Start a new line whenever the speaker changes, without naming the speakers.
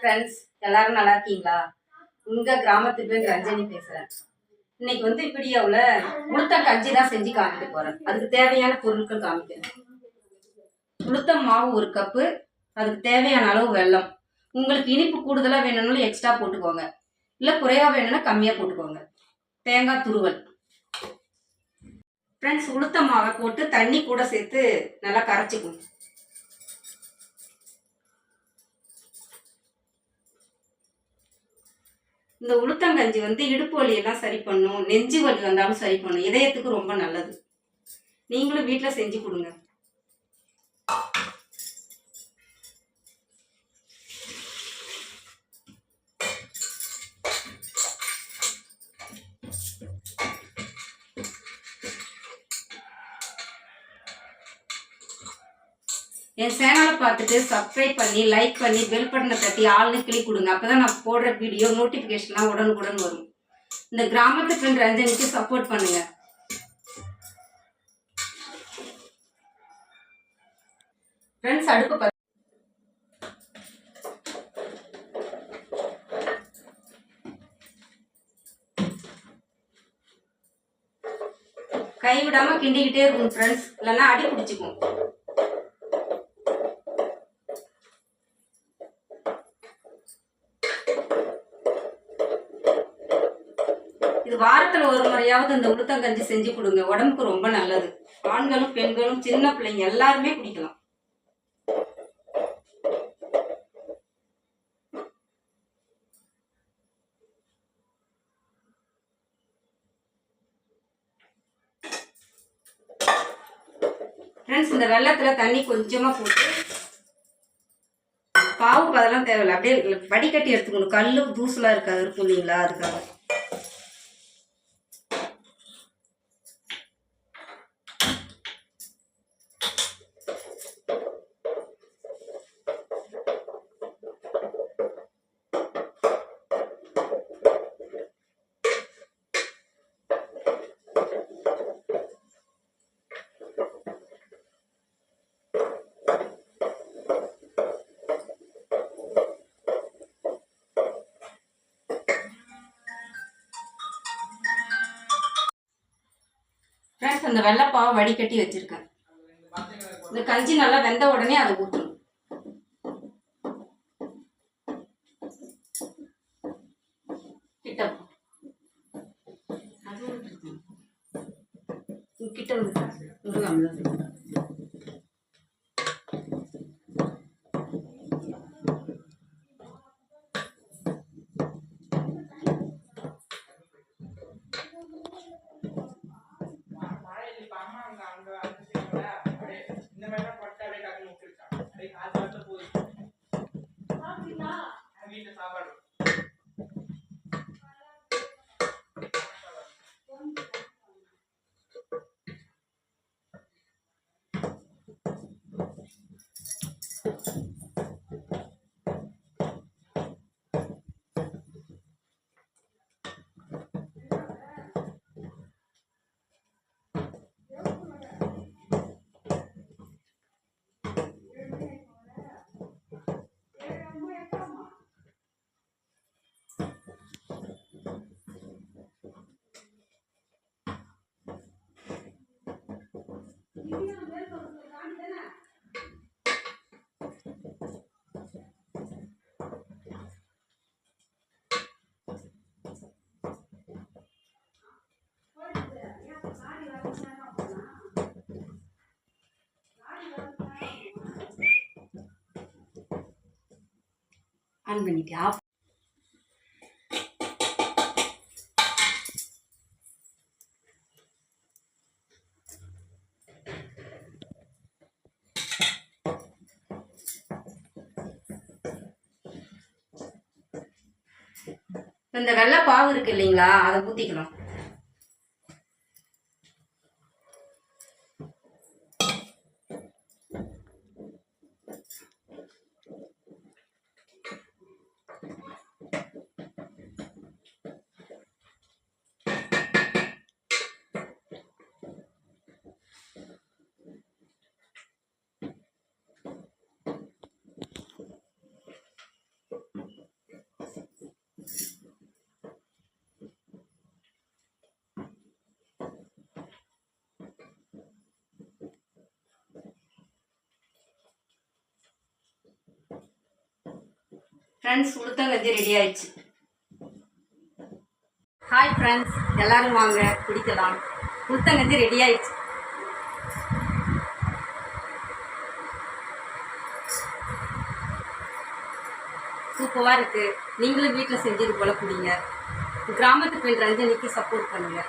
Friends எல்லாரும் நல்லா இருக்கீங்களா? உங்க கிராமத்து பேர் ரஞ்சனி பேசுறேன். இன்னைக்கு வந்து வீடியோவில் உளுத்தம் கஞ்சி தான் செஞ்சு காமிக்க போறேன். அதுக்கு தேவையான பொருட்கள் காமிக்கிறேன். உளுத்தம் மாவு ஒரு கப்பு அதுக்கு தேவையான அளவு வெல்லம். உங்களுக்கு இனிப்பு கூடுதலாக வேணும்னாலும் எக்ஸ்ட்ரா போட்டுக்கோங்க. இல்லை குறையாக வேணும்னா கம்மியாக போட்டுக்கோங்க. தேங்காய் துருவல். ஃப்ரெண்ட்ஸ் உளுத்த மாவை போட்டு தண்ணி கூட சேர்த்து நல்லா கரைச்சிக்கணும். இந்த உளுத்தங்கஞ்சி வந்து இடுப்பு வலியெல்லாம் சரி பண்ணும் நெஞ்சு வலி வந்தாலும் சரி பண்ணும். இதயத்துக்கு ரொம்ப நல்லது. நீங்களும் வீட்டில் செஞ்சு கொடுங்க. என் சேனலை பார்த்துட்டு சப்ஸ்கிரைப் பண்ணி லைக் பண்ணி பெல் பட்டனை தட்டி ஆள்னு கிளிக் கொடுங்க. அப்போ தான் நான் போடுற வீடியோ நோட்டிஃபிகேஷன்லாம் உடனுக்குடன் வரும். இந்த கிராமத்து ஃப்ரெண்ட் ரஞ்சனிக்கு சப்போர்ட் பண்ணுங்க. ஃப்ரெண்ட்ஸ் அடுப்பு பத்து கைவிடாமல் கிண்டிக்கிட்டே இருக்கும் ஃப்ரெண்ட்ஸ் இல்லைன்னா அடி பிடிச்சிக்கும். வாரத்துல ஒரு முறையாவது இந்த உளுத்தங்கஞ்சி செஞ்சு கொடுங்க. உடம்புக்கு ரொம்ப நல்லது. ஆண்களும் பெண்களும் சின்ன பிள்ளைங்க எல்லாருமே குடிக்கலாம். ஃப்ரெண்ட்ஸ் இந்த வெள்ளத்துல தண்ணி கொஞ்சமா போட்டு பாவு பதெல்லாம் தேவையில்லை. அப்படியே வடிகட்டி எடுத்துக்கணும். கல்லு தூசுலா இருக்காது இருக்கும் இல்லைங்களா? அதுக்காக. அந்த வெள்ளைப்பாவை வடிகட்டி வச்சிருக்கேன் இந்த கஞ்சி நல்லா வெந்த உடனே அதை ஊற்றணும் கிட்ட கிட்ட வந்து ஆன் பண்ணிட்டு ஆஃப் இந்த வெள்ளை பாவு இருக்கு இல்லைங்களா அதை ஊற்றிக்கலாம் ஃப்ரெண்ட்ஸ் உளுத்தங்கஞ்சி ரெடி ஆயிடுச்சு. ஹாய் ஃப்ரெண்ட்ஸ் எல்லாரும் வாங்க குடிக்கலாம். உளுத்தங்கஞ்சி ரெடி ஆயிடுச்சு. சூப்பராக இருக்குது நீங்களும் வீட்டில் செஞ்சது போல குடிங்க. கிராமத்து பெண் ரஞ்சனிக்கு சப்போர்ட் பண்ணுங்க.